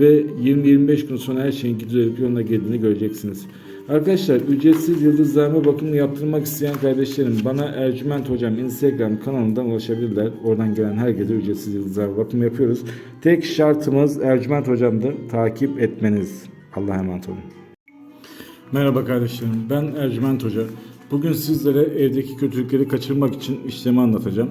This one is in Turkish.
ve 20-25 gün sonra her şeyin düzelip yoluna girdiğini göreceksiniz. Arkadaşlar ücretsiz yıldızlarma bakımını yaptırmak isteyen kardeşlerim bana Ercüment Hocam Instagram kanalından ulaşabilirler. Oradan gelen herkese ücretsiz yıldızlarma bakımı yapıyoruz. Tek şartımız Ercüment Hocam'dır. Takip etmeniz. Allah'a emanet olun. Merhaba kardeşlerim. Ben Ercüment Hoca. Bugün sizlere evdeki kötülükleri kaçırmak için işlemi anlatacağım.